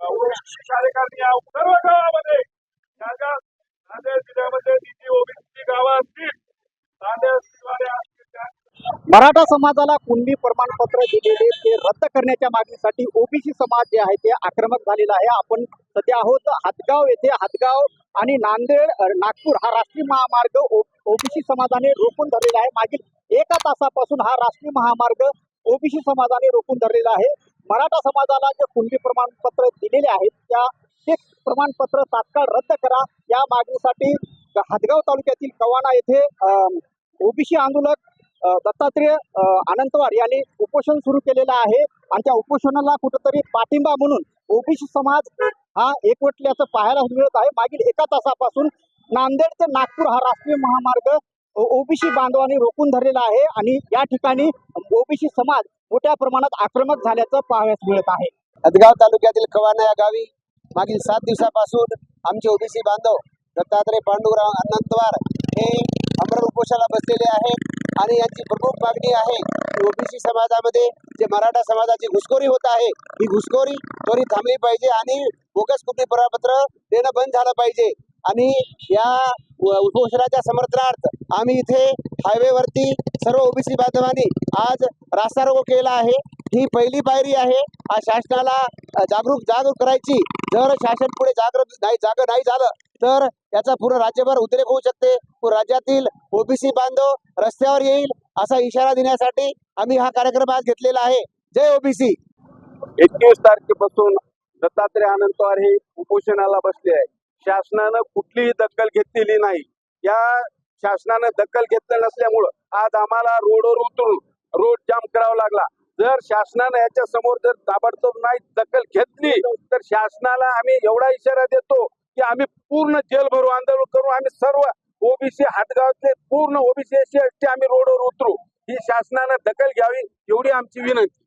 OBC Maratha समाजाला कुंडी प्रमाणपत्र दिलेले ते रद्द करण्याच्या मागणीसाठी ओबीसी समाज जे आहे ते आक्रमक झालेला आहे. आपण सध्या आहोत हातगाव येथे हातगाव आणि नांदेड नागपूर हा राष्ट्रीय महामार्ग ओबीसी समाजाने रोखून धरलेला आहे. मागील एका तासापासून हा राष्ट्रीय महामार्ग ओबीसी समाजाने रोखून धरलेला आहे. मराठा समाजाला जे कुणबी प्रमाणपत्र दिलेले आहेत त्या ते प्रमाणपत्र तात्काळ रद्द करा. या मागणीसाठी हदगाव तालुक्यातील कवाना येथे ओबीसी आंदोलक दत्तात्रेय आनंदवार अनंतवार यांनी उपोषण सुरू केलेलं आहे. आणि त्या उपोषणाला कुठंतरी पाठिंबा म्हणून ओबीसी समाज हा एकवटल्याचं पाहायला मिळत आहे. मागील एका तासापासून नांदेड ते नागपूर हा राष्ट्रीय महामार्ग ओबीसी बांधवांनी रोखून धरलेला आहे. आणि या ठिकाणी ओबीसी समाज मोठ्या प्रमाणात आक्रमक झाल्याचं पाहावयास मिळत आहे. हदगाव तालुक्यातील कवाना या गावी मागील सात दिवसापासून आमचे ओबीसी बांधव दत्तात्रय पांडुराव अनंतवार हे अमर उपोषणाला बसलेले आहेत आणि यांची प्रमुख मागणी आहे की ओबीसी समाजामध्ये जे मराठा समाजाची घुसखोरी होत आहे ही घुसखोरी त्वरित थांबली पाहिजे आणि बोगस कुठली प्रमाणपत्र देणं बंद झालं पाहिजे. आणि या उपोषणाच्या समर्थनार्थ आम्ही इथे हायवेवरती सर्व ओबीसी बांधवांनी आज रास्ता केला आहे. ही पहिली पायरी आहे. हा शासनाला जागरूक जागरूक करायची. जर शासन पुढे जागरूक नाही जाग नाही झालं तर याचा पूर्ण राज्यभर उद्रेक होऊ शकते. राज्यातील ओबीसी बांधव रस्त्यावर येईल असा इशारा देण्यासाठी आम्ही हा कार्यक्रम आज घेतलेला आहे. जय ओबीसी! एकवीस तारखेपासून दत्तात्रय आनंदवार हे उपोषणाला बसले आहे. शासनानं कुठलीही दखल घेतलेली नाही. या शासनानं दखल घेतलं नसल्यामुळं आज आम्हाला रोडवर उतरून रोड जाम करावा लागला. जर शासनानं याच्या समोर जर ताबडतोब नाही दखल घेतली तर शासनाला आम्ही एवढा इशारा देतो की आम्ही पूर्ण जेल भरू आंदोलन करू. आम्ही सर्व ओबीसी हातगावचे पूर्ण ओबीसी एसटी एसटी आम्ही रोडवर उतरू. ही शासनानं दखल घ्यावी एवढी आमची विनंती.